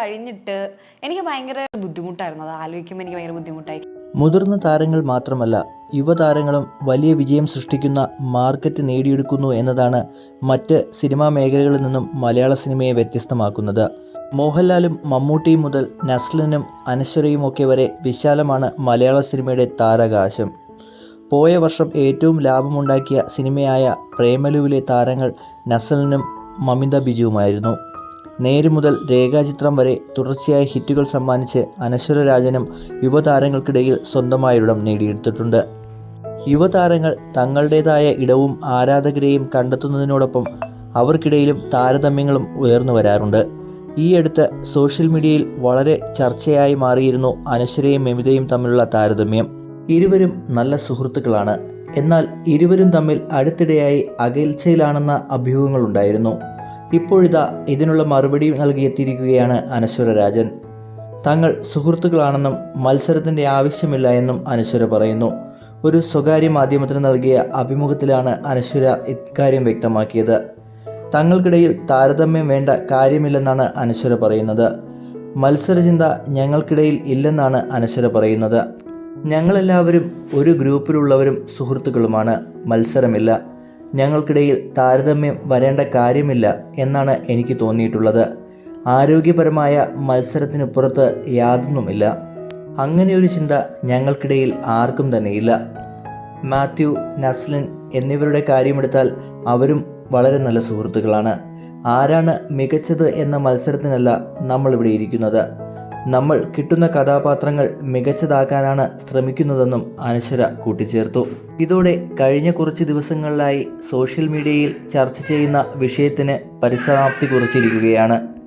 കഴിഞ്ഞിട്ട് എനിക്ക് ഭയങ്കര ബുദ്ധിമുട്ടായിരുന്നു. അത് ആലോചിക്കുമ്പോൾ എനിക്ക് ഭയങ്കര ബുദ്ധിമുട്ടായി. മുതിർന്ന താരങ്ങൾ മാത്രമല്ല യുവതാരങ്ങളും വലിയ വിജയം സൃഷ്ടിക്കുന്ന മാർക്കറ്റ് നേടിയെടുക്കുന്നു എന്നതാണ് മറ്റ് സിനിമാ മേഖലകളിൽ നിന്നും മലയാള സിനിമയെ വ്യത്യസ്തമാക്കുന്നത്. മോഹൻലാലും മമ്മൂട്ടിയും മുതൽ നസ്ലിനും അനശ്വരയും ഒക്കെ വരെ വിശാലമാണ് മലയാള സിനിമയുടെ താരകാശം. പോയ വർഷം ഏറ്റവും ലാഭമുണ്ടാക്കിയ സിനിമയായ പ്രേമലുവിലെ താരങ്ങൾ നസലിനും മമിത ബിജുവുമായിരുന്നു. നേര് മുതൽ രേഖാചിത്രം വരെ തുടർച്ചയായ ഹിറ്റുകൾ സമ്മാനിച്ച് അനശ്വര രാജനും യുവതാരങ്ങൾക്കിടയിൽ സ്വന്തമായൊരിടം നേടിയെടുത്തിട്ടുണ്ട്. യുവതാരങ്ങൾ തങ്ങളുടേതായ ഇടവും ആരാധകരെയും കണ്ടെത്തുന്നതിനോടൊപ്പം അവർക്കിടയിലും താരതമ്യങ്ങളും ഉയർന്നു വരാറുണ്ട്. ഈ അടുത്ത് സോഷ്യൽ മീഡിയയിൽ വളരെ ചർച്ചയായി മാറിയിരുന്നു അനശ്വരയും മെമിതയും തമ്മിലുള്ള താരതമ്യം. ഇരുവരും നല്ല സുഹൃത്തുക്കളാണ്. എന്നാൽ ഇരുവരും തമ്മിൽ അടുത്തിടെയായി അകൽച്ചയിലാണെന്ന അഭ്യൂഹങ്ങളുണ്ടായിരുന്നു. ഇപ്പോഴിതാ ഇതിനുള്ള മറുപടി നൽകിയെത്തിയിരിക്കുകയാണ് അനശ്വര രാജൻ. തങ്ങൾ സുഹൃത്തുക്കളാണെന്നും മത്സരത്തിന്റെ ആവശ്യമില്ല എന്നും അനശ്വര പറയുന്നു. ഒരു സ്വകാര്യ മാധ്യമത്തിന് നൽകിയ അഭിമുഖത്തിലാണ് അനശ്വര ഇക്കാര്യം വ്യക്തമാക്കിയത്. തങ്ങൾക്കിടയിൽ താരതമ്യം വേണ്ട കാര്യമില്ലെന്നാണ് അനശ്വര പറയുന്നത്. മത്സരചിന്ത ഞങ്ങൾക്കിടയിൽ ഇല്ലെന്നാണ് അനശ്വര പറയുന്നത്. ഞങ്ങളെല്ലാവരും ഒരു ഗ്രൂപ്പിലുള്ളവരും സുഹൃത്തുക്കളുമാണ്. മത്സരമില്ല. ഞങ്ങൾക്കിടയിൽ താരതമ്യം വരേണ്ട കാര്യമില്ല എന്നാണ് എനിക്ക് തോന്നിയിട്ടുള്ളത്. ആരോഗ്യപരമായ മത്സരത്തിനുപുറത്ത് യാതൊന്നുമില്ല. അങ്ങനെയൊരു ചിന്ത ഞങ്ങൾക്കിടയിൽ ആർക്കും തന്നെയില്ല. മാത്യു നസ്ലിൻ എന്നിവരുടെ കാര്യമെടുത്താൽ അവരും വളരെ നല്ല സുഹൃത്തുക്കളാണ്. ആരാണ് മികച്ചത് എന്ന മത്സരത്തിനല്ല നമ്മളിവിടെ ഇരിക്കുന്നത്. നമ്മൾ കിട്ടുന്ന കഥാപാത്രങ്ങൾ മികച്ചതാക്കാനാണ് ശ്രമിക്കുന്നതെന്നും അനശ്വര കൂട്ടിച്ചേർത്തു. ഇതോടെ കഴിഞ്ഞ കുറച്ച് ദിവസങ്ങളിലായി സോഷ്യൽ മീഡിയയിൽ ചർച്ച ചെയ്യുന്ന വിഷയത്തിന് പരിസമാപ്തി കുറിച്ചിരിക്കുകയാണ്.